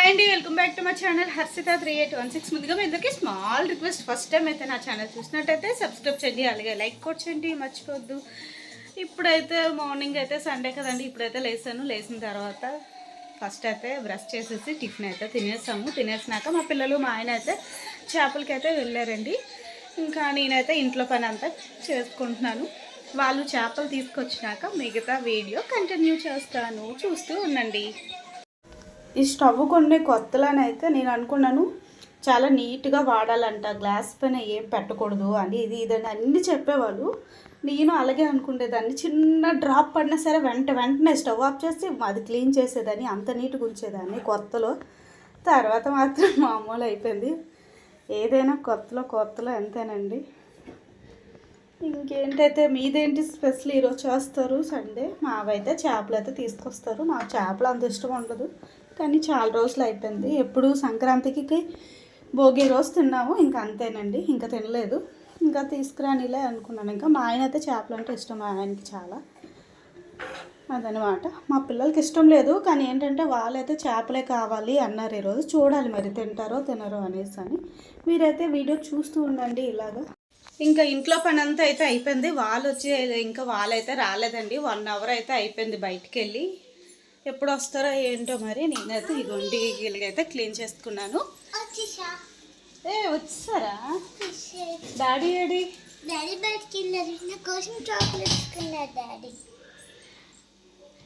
Hi అండి welcome back to my channel Harshitha three eight one six ముందుగా మీ అందరికీ స్మాల్ రిక్వెస్ట్ ఫస్ట్ టైం అయితే నా ఛానల్ చూసినట్టయితే సబ్స్క్రైబ్ చేయండి అలాగే లైక్ కూడా చేయండి మర్చిపోద్దు ఇప్పుడైతే మార్నింగ్ అయితే సండే కదండి ఇప్పుడైతే లేసాను. లేచిన తర్వాత ఫస్ట్ అయితే బ్రష్ చేసేసి టిఫిన్ అయితే తినేసాము. తినేసినాక మా పిల్లలు మా ఆయన అయితే చేపలకి అయితే వెళ్ళారండి. ఇంకా నేనైతే ఇంట్లో పని అంతా చేసుకుంటున్నాను. వాళ్ళు చేపలు తీసుకొచ్చినాక మిగతా వీడియో కంటిన్యూ చేస్తాను. చూస్తూ ఉండండి. ఈ స్టవ్ కొన్ని కొత్తలోనైతే నేను అనుకున్నాను చాలా నీట్గా వాడాలంట గ్లాస్ పైన ఏం పెట్టకూడదు అని ఇది ఇదని అన్నీ చెప్పేవాళ్ళు. నేను అలాగే అనుకునేదాన్ని చిన్న డ్రాప్ పడినా సరే వెంట వెంటనే స్టవ్ ఆఫ్ చేసి అది క్లీన్ చేసేదాన్ని అంత నీట్గా ఉంచేదాన్ని కొత్తలో. తర్వాత మాత్రం మామూలు అయిపోయింది. ఏదైనా కొత్తలో కొత్తలో ఎంతేనండి. ఇంకేంటైతే మీదేంటి స్పెషల్ ఈరోజు చేస్తారు? సండే? మావైతే చేపలు అయితే తీసుకొస్తారు నాకు చేపలు అంత ఇష్టం ఉండదు. కానీ చాలా రోజులు అయిపోయింది. ఎప్పుడు సంక్రాంతికి భోగి రోజు తిన్నాము. ఇంకా అంతేనండి. ఇంకా తినలేదు. ఇంకా తీసుకురానిలే అనుకున్నాను. ఇంకా మా ఆయన అయితే చేపలు అంటే ఇష్టం. మా ఆయనకి చాలా అదనమాట. మా పిల్లలకి ఇష్టం లేదు. కానీ ఏంటంటే వాళ్ళైతే చేపలే కావాలి అన్నారు ఈరోజు చూడాలి మరి తింటారో తినరో అనేసి అని. మీరైతే వీడియో చూస్తూ ఉండండి ఇలాగా. ఇంకా ఇంట్లో పని అంతా అయితే అయిపోయింది. వాళ్ళు వచ్చి ఇంకా వాళ్ళైతే రాలేదండి. వన్ అవర్ అయితే అయిపోయింది బయటికి వెళ్ళి ఎప్పుడు వస్తారో ఏంటో మరి నేనైతే ఇగోండి ఇలాగైతే క్లీన్ చేసుకున్నాను. ఏ వచ్చారా? Daddy AD? డాడీ బయటికి వెళ్ళారు. నా కోసం చాక్లెట్స్ కొన్నారు డాడీ.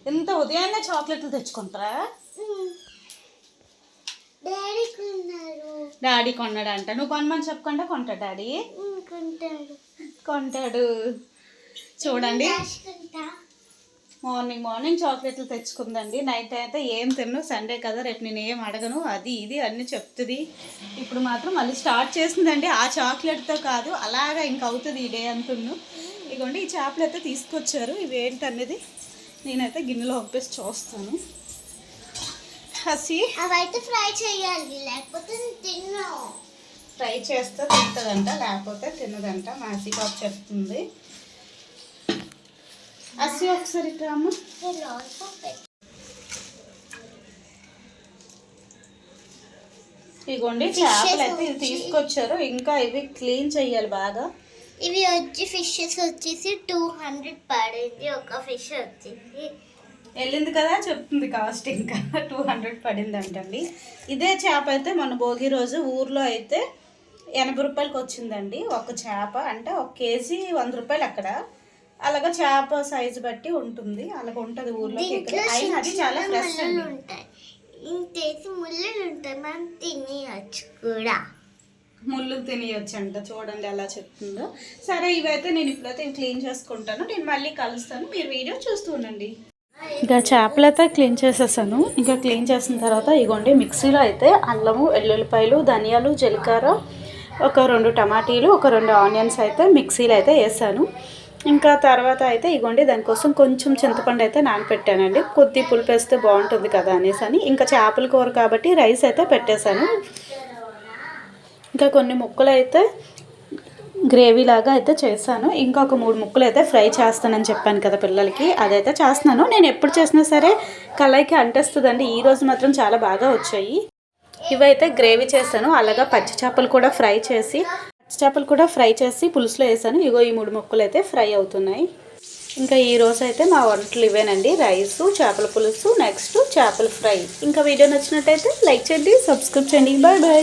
ఇంత ఉదయాన్నే చాక్లెట్లు తెచ్చుకుంటారా? డాడీ కొన్నారు. డాడీ కొన్నాడంట. నువ్వు కొనమని చెప్పకుండా కొంటా డాడీ. కొంటాడు. కొంటాడు. చూడండి. మార్నింగ్ మార్నింగ్ చాక్లెట్లు తెచ్చుకుందండి. నైట్ అయితే ఏం తిన్ను సండే కదా రేపు నేను ఏం అడగను అది ఇది అన్నీ చెప్తుంది. ఇప్పుడు మాత్రం మళ్ళీ స్టార్ట్ చేసిందండి. ఆ చాక్లెట్తో కాదు అలాగా ఇంక అవుతుంది ఈ డే అంటున్ను ఇగోండి ఈ చేపలు అయితే తీసుకొచ్చారు. ఇవి ఏంటనేది నేనైతే గిన్నెలో పంపేసి చూస్తాను. హసి? అవైతే ఫ్రై చేయాలి లేకపోతే నేను తిన్నా. ఫ్రై చేస్తే తింటుందంట లేకపోతే తినదంట. మాసి బాబు చెప్తుంది. హసి ఒకసారి అమ్మ ఇగోండి చేపలు అయితే ఇవి తీసుకొచ్చారు. ఇంకా ఇవి క్లీన్ చెయ్యాలి బాగా. ఇవి వచ్చి ఫిషెస్ వచ్చేసి టూ హండ్రెడ్ పడింది. ఒక ఫిష్ వచ్చేసి వెళ్ళింది కదా చెప్తుంది కాస్ట్ ఇంకా. టూ హండ్రెడ్ పడింది అంటండి. ఇదే చేప అయితే మన భోగి రోజు ఊర్లో అయితే ఎనభై రూపాయలకి వచ్చిందండి. ఒక చేప అంటే ఒక కేజీ వంద రూపాయలు అక్కడ. అలాగా చేప సైజు బట్టి ఉంటుంది. అలాగ ఉంటుంది ఊర్లో అయినా అది చాలా ఫ్రెష్ ముళ్ళులు అండి. ఉంటాయి. ఇంతేసి ముళ్ళులు ఉంటాయి. మనం తినేయచ్చు కూడా. ముళ్ళు తినేయొచ్చు అంట చూడండి ఎలా చెప్తుందో. సరే ఇవైతే నేను ఇప్పుడైతే క్లీన్ చేసుకుంటాను. నేను మళ్ళీ కలుస్తాను. మీరు వీడియో చూస్తూ ఉండండి. ఇంకా చేపలు అయితే క్లీన్ చేసేసాను. ఇంకా క్లీన్ చేసిన తర్వాత ఇగోండి మిక్సీలో అయితే అల్లము వెల్లుల్లిపాయలు ధనియాలు జీలకర్ర ఒక రెండు టమాటీలు ఒక రెండు ఆనియన్స్ అయితే మిక్సీలో అయితే వేసాను. ఇంకా తర్వాత అయితే ఇగోండి దానికోసం కొంచెం చింతపండు అయితే నానపెట్టానండి. కొద్ది పులుపు వేస్తే బాగుంటుంది కదా అనేసి అని. ఇంకా చేపల కూర కాబట్టి రైస్ అయితే పెట్టేశాను. ఇంకా కొన్ని ముక్కలు అయితే గ్రేవీ లాగా అయితే చేశాను. ఇంకొక మూడు ముక్కలు అయితే ఫ్రై చేస్తానని చెప్పాను కదా పిల్లలకి. అదైతే చేస్తున్నాను. నేను ఎప్పుడు చేసినా సరే కళాయికి అంటేస్తుందండి. ఈరోజు మాత్రం చాలా బాగా వచ్చాయి. ఇవైతే గ్రేవీ చేశాను. అలాగా పచ్చి చేపలు కూడా ఫ్రై చేసి చేపలు కూడా ఫ్రై చేసి పులుసులో వేసాను. ఇగో ఈ మూడు ముక్కలు అయితే ఫ్రై అవుతున్నాయి. ఇంకా ఈ రోజు అయితే మా వంటలు ఇవేనండి. రైస్ చేపల పులుసు నెక్స్ట్ చేపల ఫ్రై. ఇంకా వీడియో నచ్చినట్టయితే లైక్ చేయండి సబ్స్క్రైబ్ చేయండి. Bye bye.